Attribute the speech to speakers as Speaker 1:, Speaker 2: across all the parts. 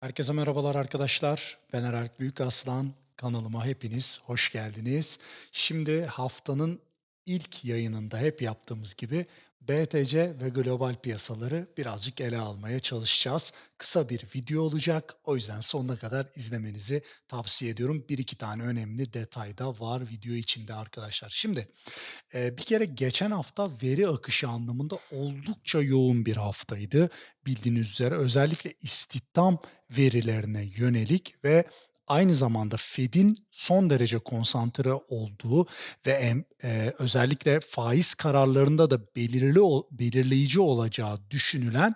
Speaker 1: Herkese merhabalar arkadaşlar. Ben Eralp Büyükaslan. Kanalıma hepiniz hoş geldiniz. Şimdi haftanın ilk yayınında hep yaptığımız gibi BTC ve global piyasaları birazcık ele almaya çalışacağız. Kısa bir video olacak. O yüzden sonuna kadar izlemenizi tavsiye ediyorum. Bir iki tane önemli detay da var video içinde arkadaşlar. Şimdi e, bir kere geçen hafta veri akışı anlamında oldukça yoğun bir haftaydı. Bildiğiniz üzere özellikle istihdam verilerine yönelik ve aynı zamanda Fed'in son derece konsantre olduğu ve e, özellikle faiz kararlarında da belirli belirleyici olacağı düşünülen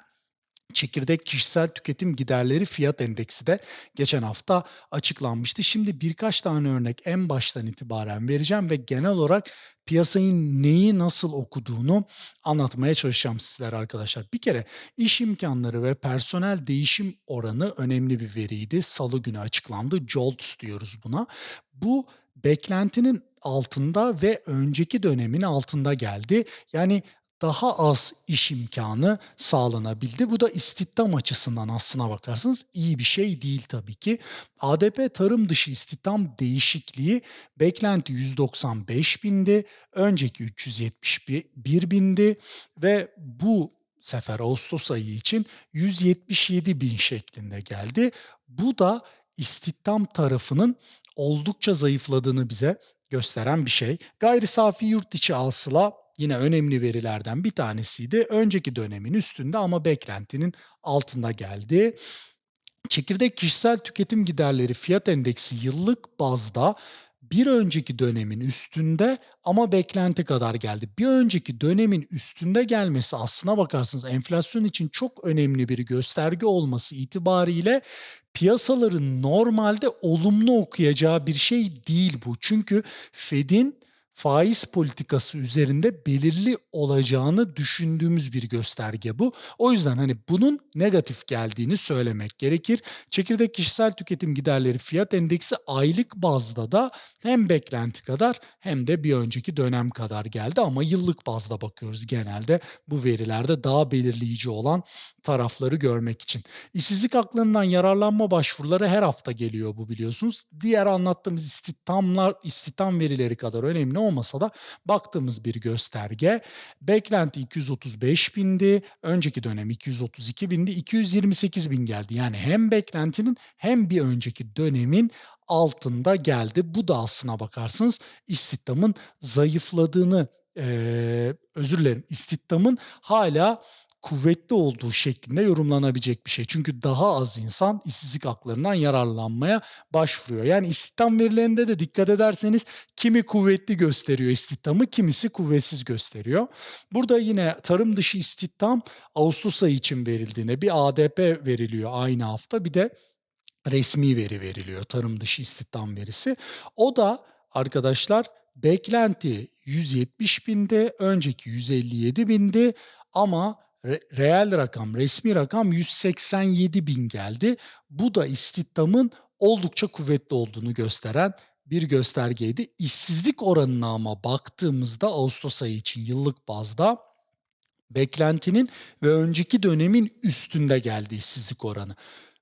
Speaker 1: çekirdek kişisel tüketim giderleri fiyat endeksi de geçen hafta açıklanmıştı. Şimdi birkaç tane örnek en baştan itibaren vereceğim ve genel olarak piyasanın neyi nasıl okuduğunu anlatmaya çalışacağım sizlere arkadaşlar. Bir kere iş imkanları ve personel değişim oranı önemli bir veriydi. Salı günü açıklandı. JOLTS diyoruz buna. Bu beklentinin altında ve önceki dönemin altında geldi. Yani daha az iş imkanı sağlanabildi. Bu da istihdam açısından aslına bakarsanız iyi bir şey değil tabii ki. ADP tarım dışı istihdam değişikliği beklenti 195 bindi, önceki 371 bindi ve bu sefer Ağustos ayı için 177 bin şeklinde geldi. Bu da istihdam tarafının oldukça zayıfladığını bize gösteren bir şey. Gayri safi yurt içi hasıla yine önemli verilerden bir tanesiydi. Önceki dönemin üstünde ama beklentinin altında geldi. Çekirdek kişisel tüketim giderleri fiyat endeksi yıllık bazda bir önceki dönemin üstünde ama beklenti kadar geldi. Bir önceki dönemin üstünde gelmesi aslına bakarsanız enflasyon için çok önemli bir gösterge olması itibariyle piyasaların normalde olumlu okuyacağı bir şey değil bu. Çünkü Fed'in faiz politikası üzerinde belirli olacağını düşündüğümüz bir gösterge bu. O yüzden hani bunun negatif geldiğini söylemek gerekir. Çekirdek kişisel tüketim giderleri fiyat endeksi aylık bazda da hem beklenti kadar hem de bir önceki dönem kadar geldi ama yıllık bazda bakıyoruz genelde bu verilerde daha belirleyici olan tarafları görmek için. İşsizlik aklından yararlanma başvuruları her hafta geliyor bu biliyorsunuz. Diğer anlattığımız istihdamlar, istihdam verileri kadar önemli olmasa da baktığımız bir gösterge. Beklenti 235 bindi, önceki dönem 232 bindi, 228 bin geldi. Yani hem beklentinin hem bir önceki dönemin altında geldi. Bu da aslına bakarsanız istihdamın zayıfladığını, eee özür dilerim, istihdamın hala kuvvetli olduğu şeklinde yorumlanabilecek bir şey. Çünkü daha az insan işsizlik haklarından yararlanmaya başvuruyor. Yani istihdam verilerinde de dikkat ederseniz kimi kuvvetli gösteriyor istihdamı, kimisi kuvvetsiz gösteriyor. Burada yine tarım dışı istihdam Ağustos ayı için verildiğine bir ADP veriliyor aynı hafta bir de resmi veri veriliyor tarım dışı istihdam verisi. O da arkadaşlar beklenti 170 binde, önceki 157 bindi ama re- reel rakam, resmi rakam 187 bin geldi. Bu da istihdamın oldukça kuvvetli olduğunu gösteren bir göstergeydi. İşsizlik oranına ama baktığımızda Ağustos ayı için yıllık bazda beklentinin ve önceki dönemin üstünde geldi işsizlik oranı.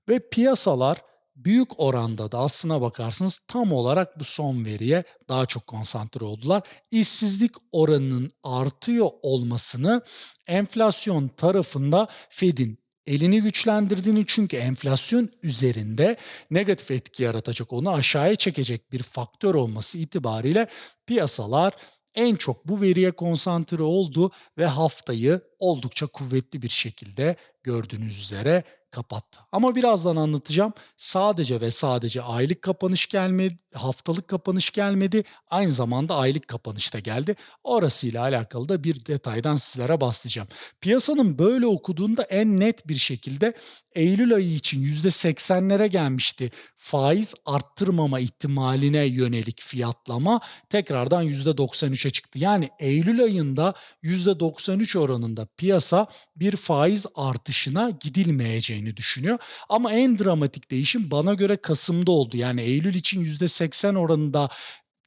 Speaker 1: Ve piyasalar büyük oranda da aslına bakarsınız tam olarak bu son veriye daha çok konsantre oldular. İşsizlik oranının artıyor olmasını enflasyon tarafında Fed'in elini güçlendirdiğini çünkü enflasyon üzerinde negatif etki yaratacak onu aşağıya çekecek bir faktör olması itibariyle piyasalar en çok bu veriye konsantre oldu ve haftayı oldukça kuvvetli bir şekilde gördüğünüz üzere kapattı. Ama birazdan anlatacağım. Sadece ve sadece aylık kapanış gelmedi, haftalık kapanış gelmedi. Aynı zamanda aylık kapanış da geldi. Orasıyla alakalı da bir detaydan sizlere bahsedeceğim. Piyasanın böyle okuduğunda en net bir şekilde Eylül ayı için %80'lere gelmişti. Faiz arttırmama ihtimaline yönelik fiyatlama tekrardan %93'e çıktı. Yani Eylül ayında %93 oranında piyasa bir faiz artışına gidilmeyeceğini düşünüyor. Ama en dramatik değişim bana göre Kasım'da oldu. Yani Eylül için %80 oranında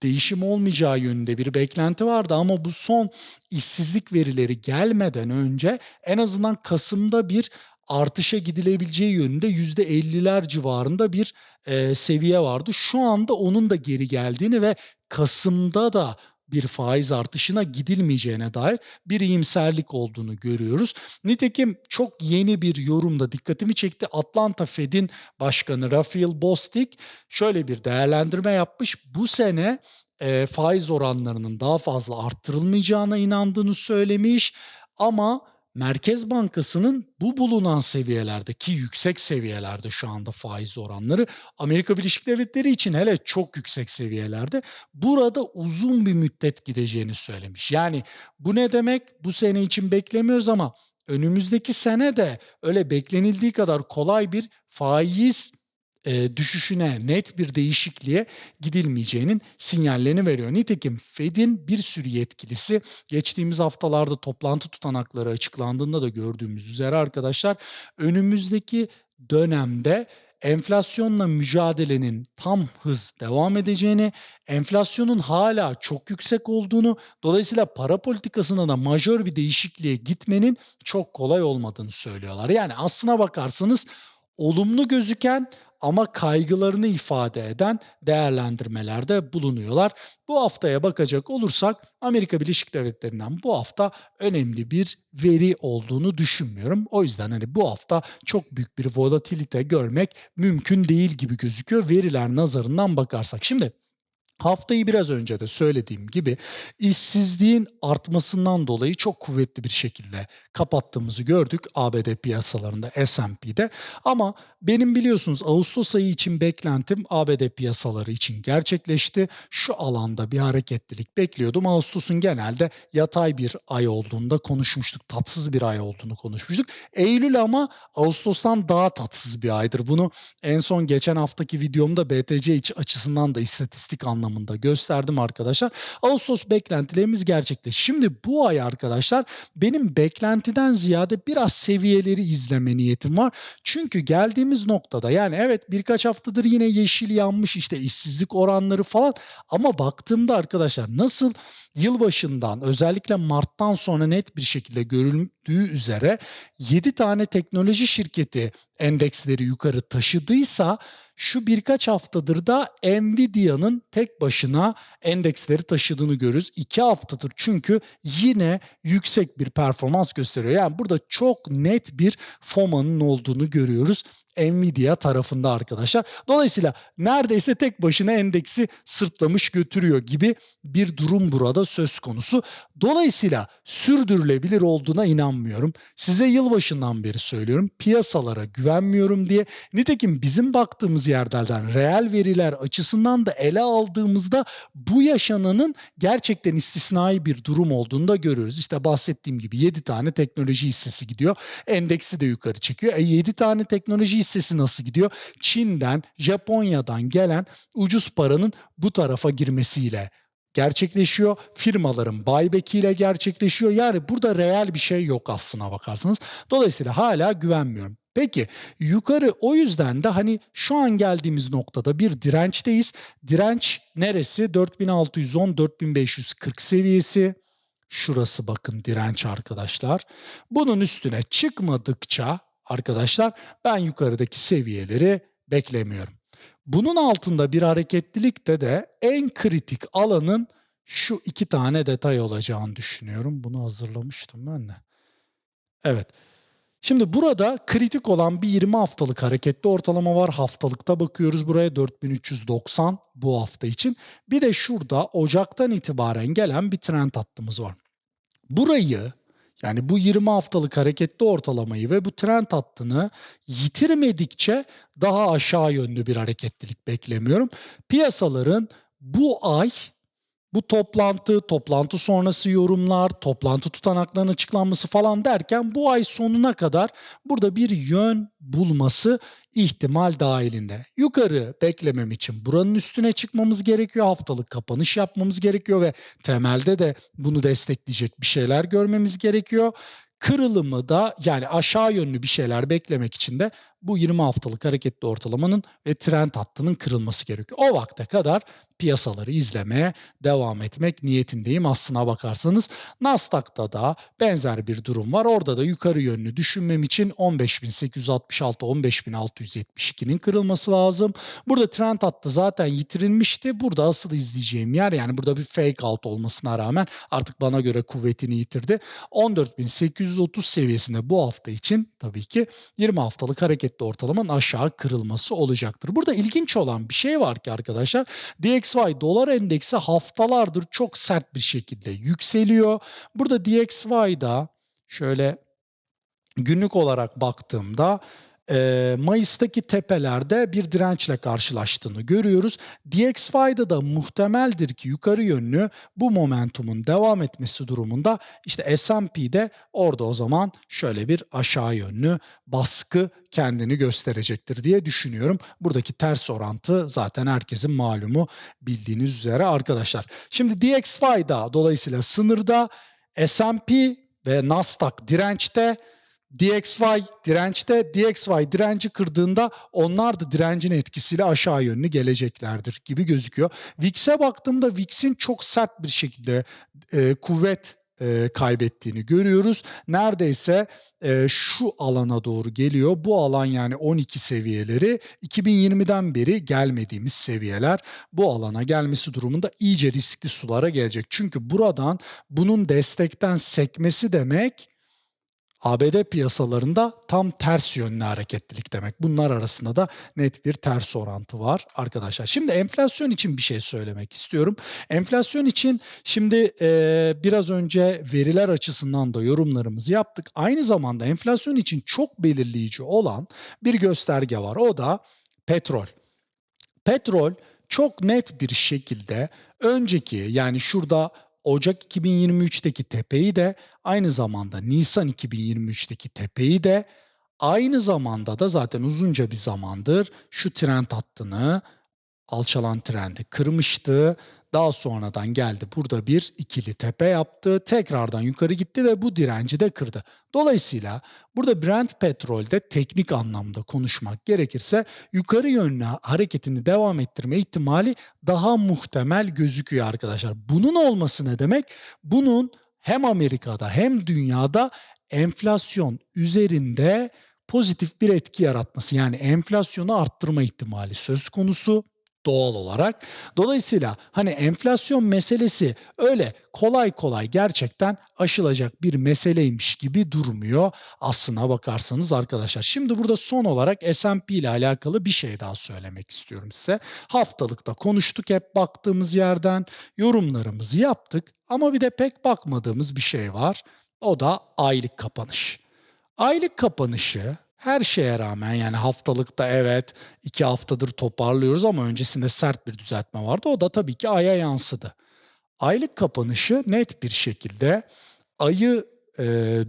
Speaker 1: değişim olmayacağı yönünde bir beklenti vardı ama bu son işsizlik verileri gelmeden önce en azından Kasım'da bir artışa gidilebileceği yönünde %50'ler civarında bir e, seviye vardı. Şu anda onun da geri geldiğini ve Kasım'da da bir faiz artışına gidilmeyeceğine dair bir iyimserlik olduğunu görüyoruz. Nitekim çok yeni bir yorumda dikkatimi çekti. Atlanta Fed'in başkanı Raphael Bostic şöyle bir değerlendirme yapmış. Bu sene e, faiz oranlarının daha fazla arttırılmayacağına inandığını söylemiş ama Merkez Bankası'nın bu bulunan seviyelerdeki yüksek seviyelerde şu anda faiz oranları Amerika Birleşik Devletleri için hele çok yüksek seviyelerde burada uzun bir müddet gideceğini söylemiş. Yani bu ne demek? Bu sene için beklemiyoruz ama önümüzdeki sene de öyle beklenildiği kadar kolay bir faiz e, düşüşüne, net bir değişikliğe gidilmeyeceğinin sinyallerini veriyor. Nitekim Fed'in bir sürü yetkilisi geçtiğimiz haftalarda toplantı tutanakları açıklandığında da gördüğümüz üzere arkadaşlar önümüzdeki dönemde enflasyonla mücadelenin tam hız devam edeceğini, enflasyonun hala çok yüksek olduğunu, dolayısıyla para politikasında da majör bir değişikliğe gitmenin çok kolay olmadığını söylüyorlar. Yani aslına bakarsanız olumlu gözüken ama kaygılarını ifade eden değerlendirmelerde bulunuyorlar. Bu haftaya bakacak olursak Amerika Birleşik Devletleri'nden bu hafta önemli bir veri olduğunu düşünmüyorum. O yüzden hani bu hafta çok büyük bir volatilite görmek mümkün değil gibi gözüküyor veriler nazarından bakarsak. Şimdi Haftayı biraz önce de söylediğim gibi işsizliğin artmasından dolayı çok kuvvetli bir şekilde kapattığımızı gördük ABD piyasalarında S&P'de. Ama benim biliyorsunuz Ağustos ayı için beklentim ABD piyasaları için gerçekleşti. Şu alanda bir hareketlilik bekliyordum. Ağustos'un genelde yatay bir ay olduğunda konuşmuştuk. Tatsız bir ay olduğunu konuşmuştuk. Eylül ama Ağustos'tan daha tatsız bir aydır. Bunu en son geçen haftaki videomda BTC açısından da istatistik anlamında anlamında gösterdim arkadaşlar. Ağustos beklentilerimiz gerçekleşti. Şimdi bu ay arkadaşlar benim beklentiden ziyade biraz seviyeleri izleme niyetim var. Çünkü geldiğimiz noktada yani evet birkaç haftadır yine yeşil yanmış işte işsizlik oranları falan ama baktığımda arkadaşlar nasıl yılbaşından özellikle Mart'tan sonra net bir şekilde görüldüğü üzere 7 tane teknoloji şirketi endeksleri yukarı taşıdıysa şu birkaç haftadır da Nvidia'nın tek başına endeksleri taşıdığını görürüz. İki haftadır çünkü yine yüksek bir performans gösteriyor. Yani burada çok net bir FOMA'nın olduğunu görüyoruz. Nvidia tarafında arkadaşlar. Dolayısıyla neredeyse tek başına endeksi sırtlamış götürüyor gibi bir durum burada söz konusu. Dolayısıyla sürdürülebilir olduğuna inanmıyorum. Size yılbaşından beri söylüyorum. Piyasalara güvenmiyorum diye. Nitekim bizim baktığımız yerlerden reel veriler açısından da ele aldığımızda bu yaşananın gerçekten istisnai bir durum olduğunu da görüyoruz. İşte bahsettiğim gibi 7 tane teknoloji hissesi gidiyor. Endeksi de yukarı çekiyor. E 7 tane teknoloji hissesi nasıl gidiyor? Çin'den, Japonya'dan gelen ucuz paranın bu tarafa girmesiyle gerçekleşiyor. Firmaların buyback ile gerçekleşiyor. Yani burada reel bir şey yok aslına bakarsanız. Dolayısıyla hala güvenmiyorum. Peki yukarı o yüzden de hani şu an geldiğimiz noktada bir dirençteyiz. Direnç neresi? 4610-4540 seviyesi. Şurası bakın direnç arkadaşlar. Bunun üstüne çıkmadıkça arkadaşlar ben yukarıdaki seviyeleri beklemiyorum. Bunun altında bir hareketlilikte de en kritik alanın şu iki tane detay olacağını düşünüyorum. Bunu hazırlamıştım ben de. Evet. Şimdi burada kritik olan bir 20 haftalık hareketli ortalama var. Haftalıkta bakıyoruz buraya 4390 bu hafta için. Bir de şurada Ocak'tan itibaren gelen bir trend hattımız var. Burayı yani bu 20 haftalık hareketli ortalamayı ve bu trend hattını yitirmedikçe daha aşağı yönlü bir hareketlilik beklemiyorum. Piyasaların bu ay bu toplantı, toplantı sonrası yorumlar, toplantı tutanaklarının açıklanması falan derken bu ay sonuna kadar burada bir yön bulması ihtimal dahilinde. Yukarı beklemem için buranın üstüne çıkmamız gerekiyor. Haftalık kapanış yapmamız gerekiyor ve temelde de bunu destekleyecek bir şeyler görmemiz gerekiyor. Kırılımı da yani aşağı yönlü bir şeyler beklemek için de bu 20 haftalık hareketli ortalamanın ve trend hattının kırılması gerekiyor. O vakte kadar piyasaları izlemeye devam etmek niyetindeyim aslına bakarsanız. Nasdaq'ta da benzer bir durum var. Orada da yukarı yönlü düşünmem için 15.866-15.672'nin kırılması lazım. Burada trend hattı zaten yitirilmişti. Burada asıl izleyeceğim yer yani burada bir fake out olmasına rağmen artık bana göre kuvvetini yitirdi. 14.830 seviyesinde bu hafta için tabii ki 20 haftalık hareketli ortalamanın aşağı kırılması olacaktır. Burada ilginç olan bir şey var ki arkadaşlar DXY dolar endeksi haftalardır çok sert bir şekilde yükseliyor. Burada DXY'da şöyle günlük olarak baktığımda e, Mayıs'taki tepelerde bir dirençle karşılaştığını görüyoruz. DXY'da da muhtemeldir ki yukarı yönlü bu momentumun devam etmesi durumunda işte S&P'de orada o zaman şöyle bir aşağı yönlü baskı kendini gösterecektir diye düşünüyorum. Buradaki ters orantı zaten herkesin malumu bildiğiniz üzere arkadaşlar. Şimdi DXY'da dolayısıyla sınırda S&P ve Nasdaq dirençte DXY dirençte, DXY direnci kırdığında onlar da direncin etkisiyle aşağı yönlü geleceklerdir gibi gözüküyor. VIX'e baktığımda VIX'in çok sert bir şekilde e, kuvvet e, kaybettiğini görüyoruz. Neredeyse e, şu alana doğru geliyor. Bu alan yani 12 seviyeleri 2020'den beri gelmediğimiz seviyeler. Bu alana gelmesi durumunda iyice riskli sulara gelecek. Çünkü buradan bunun destekten sekmesi demek ABD piyasalarında tam ters yönlü hareketlilik demek. Bunlar arasında da net bir ters orantı var arkadaşlar. Şimdi enflasyon için bir şey söylemek istiyorum. Enflasyon için şimdi e, biraz önce veriler açısından da yorumlarımızı yaptık. Aynı zamanda enflasyon için çok belirleyici olan bir gösterge var. O da petrol. Petrol çok net bir şekilde önceki yani şurada Ocak 2023'teki tepeyi de aynı zamanda Nisan 2023'teki tepeyi de aynı zamanda da zaten uzunca bir zamandır şu trend hattını alçalan trendi kırmıştı. Daha sonradan geldi burada bir ikili tepe yaptı. Tekrardan yukarı gitti ve bu direnci de kırdı. Dolayısıyla burada Brent petrolde teknik anlamda konuşmak gerekirse yukarı yönlü hareketini devam ettirme ihtimali daha muhtemel gözüküyor arkadaşlar. Bunun olması ne demek? Bunun hem Amerika'da hem dünyada enflasyon üzerinde pozitif bir etki yaratması yani enflasyonu arttırma ihtimali söz konusu doğal olarak. Dolayısıyla hani enflasyon meselesi öyle kolay kolay gerçekten aşılacak bir meseleymiş gibi durmuyor aslına bakarsanız arkadaşlar. Şimdi burada son olarak S&P ile alakalı bir şey daha söylemek istiyorum size. Haftalıkta konuştuk hep baktığımız yerden yorumlarımızı yaptık ama bir de pek bakmadığımız bir şey var. O da aylık kapanış. Aylık kapanışı her şeye rağmen yani haftalıkta evet iki haftadır toparlıyoruz ama öncesinde sert bir düzeltme vardı. O da tabii ki aya yansıdı. Aylık kapanışı net bir şekilde ayı e,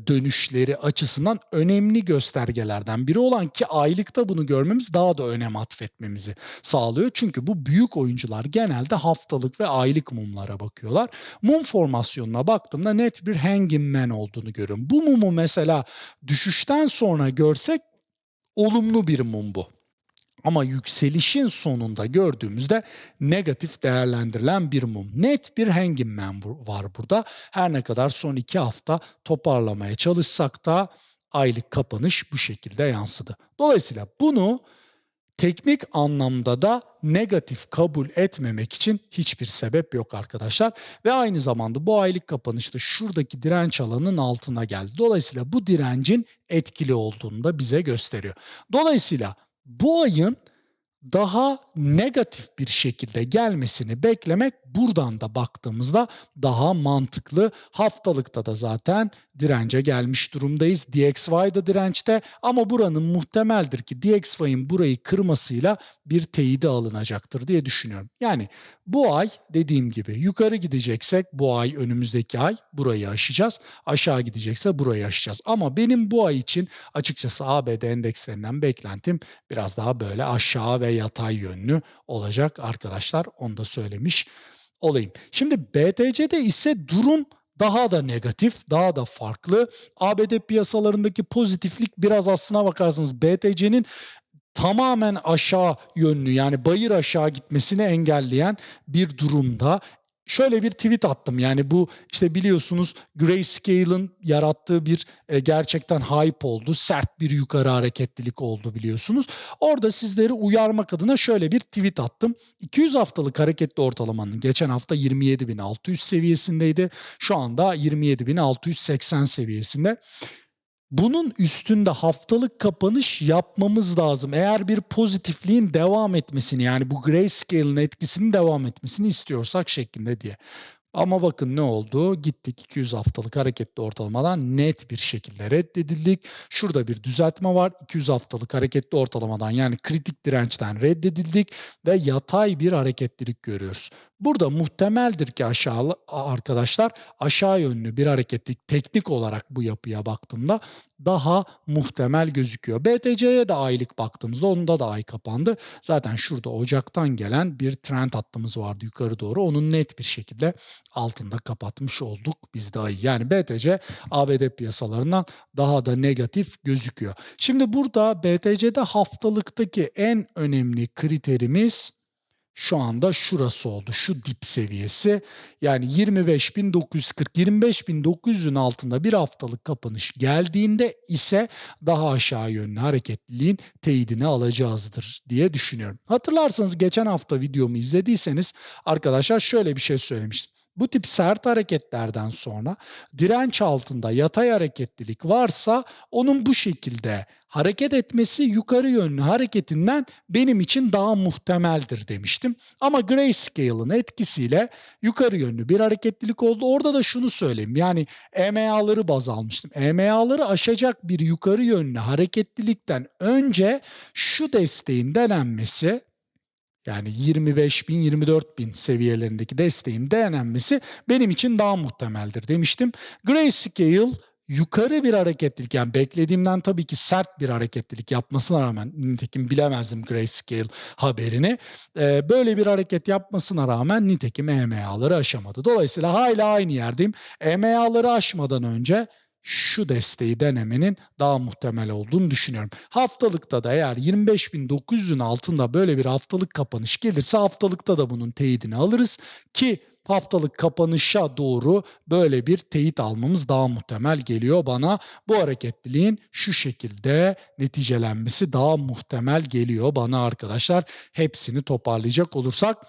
Speaker 1: dönüşleri açısından önemli göstergelerden biri olan ki aylıkta bunu görmemiz daha da önem atfetmemizi sağlıyor. Çünkü bu büyük oyuncular genelde haftalık ve aylık mumlara bakıyorlar. Mum formasyonuna baktığımda net bir hanging man olduğunu görüyorum. Bu mumu mesela düşüşten sonra görsek olumlu bir mum bu. Ama yükselişin sonunda gördüğümüzde negatif değerlendirilen bir mum. Net bir hanging man var burada. Her ne kadar son iki hafta toparlamaya çalışsak da aylık kapanış bu şekilde yansıdı. Dolayısıyla bunu teknik anlamda da negatif kabul etmemek için hiçbir sebep yok arkadaşlar. Ve aynı zamanda bu aylık kapanışta şuradaki direnç alanının altına geldi. Dolayısıyla bu direncin etkili olduğunu da bize gösteriyor. Dolayısıyla bu ayın daha negatif bir şekilde gelmesini beklemek buradan da baktığımızda daha mantıklı. Haftalıkta da zaten dirence gelmiş durumdayız. DXY da dirençte ama buranın muhtemeldir ki DXY'in burayı kırmasıyla bir teyidi alınacaktır diye düşünüyorum. Yani bu ay dediğim gibi yukarı gideceksek bu ay önümüzdeki ay burayı aşacağız. Aşağı gidecekse burayı aşacağız. Ama benim bu ay için açıkçası ABD endekslerinden beklentim biraz daha böyle aşağı ve yatay yönlü olacak arkadaşlar. Onu da söylemiş olayım. Şimdi BTC'de ise durum daha da negatif, daha da farklı. ABD piyasalarındaki pozitiflik biraz aslına bakarsanız BTC'nin tamamen aşağı yönlü yani bayır aşağı gitmesini engelleyen bir durumda şöyle bir tweet attım. Yani bu işte biliyorsunuz Grayscale'ın yarattığı bir e, gerçekten hype oldu. Sert bir yukarı hareketlilik oldu biliyorsunuz. Orada sizleri uyarmak adına şöyle bir tweet attım. 200 haftalık hareketli ortalamanın geçen hafta 27.600 seviyesindeydi. Şu anda 27.680 seviyesinde. Bunun üstünde haftalık kapanış yapmamız lazım. Eğer bir pozitifliğin devam etmesini yani bu grayscale'ın etkisinin devam etmesini istiyorsak şeklinde diye. Ama bakın ne oldu? Gittik 200 haftalık hareketli ortalamadan net bir şekilde reddedildik. Şurada bir düzeltme var. 200 haftalık hareketli ortalamadan yani kritik dirençten reddedildik ve yatay bir hareketlilik görüyoruz. Burada muhtemeldir ki aşağı arkadaşlar aşağı yönlü bir hareketlik teknik olarak bu yapıya baktığımda daha muhtemel gözüküyor. BTC'ye de aylık baktığımızda onda da ay kapandı. Zaten şurada Ocak'tan gelen bir trend hattımız vardı yukarı doğru. Onun net bir şekilde altında kapatmış olduk biz de ayı. Yani BTC ABD piyasalarından daha da negatif gözüküyor. Şimdi burada BTC'de haftalıktaki en önemli kriterimiz şu anda şurası oldu. Şu dip seviyesi. Yani 25.940 25.900'ün altında bir haftalık kapanış geldiğinde ise daha aşağı yönlü hareketliliğin teyidini alacağızdır diye düşünüyorum. Hatırlarsanız geçen hafta videomu izlediyseniz arkadaşlar şöyle bir şey söylemiştim. Bu tip sert hareketlerden sonra direnç altında yatay hareketlilik varsa onun bu şekilde hareket etmesi yukarı yönlü hareketinden benim için daha muhtemeldir demiştim. Ama Grayscale'ın etkisiyle yukarı yönlü bir hareketlilik oldu. Orada da şunu söyleyeyim yani EMA'ları baz almıştım. EMA'ları aşacak bir yukarı yönlü hareketlilikten önce şu desteğin denenmesi yani 25 bin 24 bin seviyelerindeki desteğin denenmesi benim için daha muhtemeldir demiştim. Grayscale yukarı bir hareketlilik yani beklediğimden tabii ki sert bir hareketlilik yapmasına rağmen nitekim bilemezdim Grayscale haberini. Ee, böyle bir hareket yapmasına rağmen nitekim EMA'ları aşamadı. Dolayısıyla hala aynı yerdeyim. EMA'ları aşmadan önce şu desteği denemenin daha muhtemel olduğunu düşünüyorum. Haftalıkta da eğer 25.900'ün altında böyle bir haftalık kapanış gelirse haftalıkta da bunun teyidini alırız ki haftalık kapanışa doğru böyle bir teyit almamız daha muhtemel geliyor bana. Bu hareketliliğin şu şekilde neticelenmesi daha muhtemel geliyor bana arkadaşlar. Hepsini toparlayacak olursak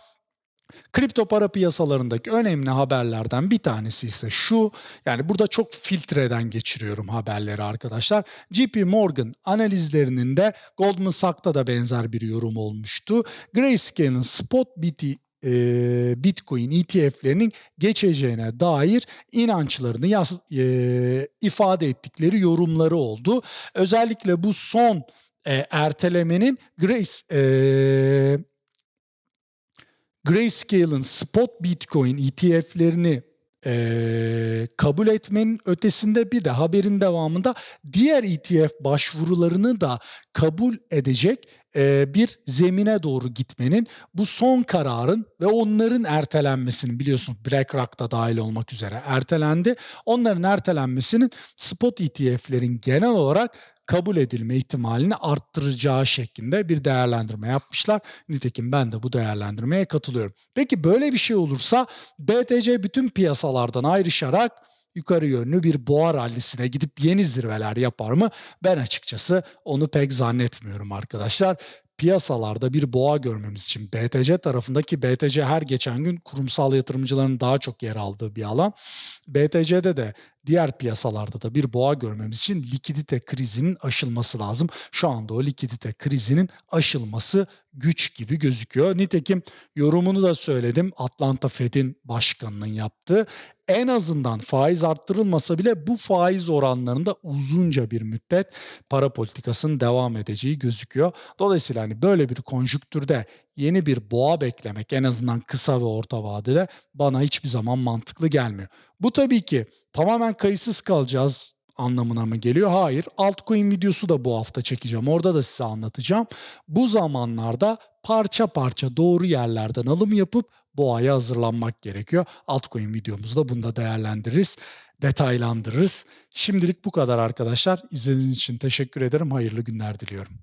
Speaker 1: Kripto para piyasalarındaki önemli haberlerden bir tanesi ise şu. Yani burada çok filtreden geçiriyorum haberleri arkadaşlar. JP Morgan analizlerinin de Goldman Sachs'ta da benzer bir yorum olmuştu. Grayscale'ın spot BT e, Bitcoin ETF'lerinin geçeceğine dair inançlarını yaz, e, ifade ettikleri yorumları oldu. Özellikle bu son e, ertelemenin Grace e, Grayscale'ın spot Bitcoin ETF'lerini e, kabul etmenin ötesinde bir de haberin devamında diğer ETF başvurularını da kabul edecek e, bir zemine doğru gitmenin bu son kararın ve onların ertelenmesinin biliyorsunuz BlackRock da dahil olmak üzere ertelendi. Onların ertelenmesinin spot ETF'lerin genel olarak kabul edilme ihtimalini arttıracağı şeklinde bir değerlendirme yapmışlar. Nitekim ben de bu değerlendirmeye katılıyorum. Peki böyle bir şey olursa BTC bütün piyasalardan ayrışarak yukarı yönlü bir boğa rallisine gidip yeni zirveler yapar mı? Ben açıkçası onu pek zannetmiyorum arkadaşlar piyasalarda bir boğa görmemiz için BTC tarafındaki BTC her geçen gün kurumsal yatırımcıların daha çok yer aldığı bir alan. BTC'de de diğer piyasalarda da bir boğa görmemiz için likidite krizinin aşılması lazım. Şu anda o likidite krizinin aşılması güç gibi gözüküyor. Nitekim yorumunu da söyledim. Atlanta Fed'in başkanının yaptığı en azından faiz arttırılmasa bile bu faiz oranlarında uzunca bir müddet para politikasının devam edeceği gözüküyor. Dolayısıyla hani böyle bir konjüktürde yeni bir boğa beklemek en azından kısa ve orta vadede bana hiçbir zaman mantıklı gelmiyor. Bu tabii ki tamamen kayıtsız kalacağız anlamına mı geliyor? Hayır. Altcoin videosu da bu hafta çekeceğim. Orada da size anlatacağım. Bu zamanlarda parça parça doğru yerlerden alım yapıp boğaya hazırlanmak gerekiyor. Altcoin videomuzda bunu da değerlendiririz, detaylandırırız. Şimdilik bu kadar arkadaşlar. İzlediğiniz için teşekkür ederim. Hayırlı günler diliyorum.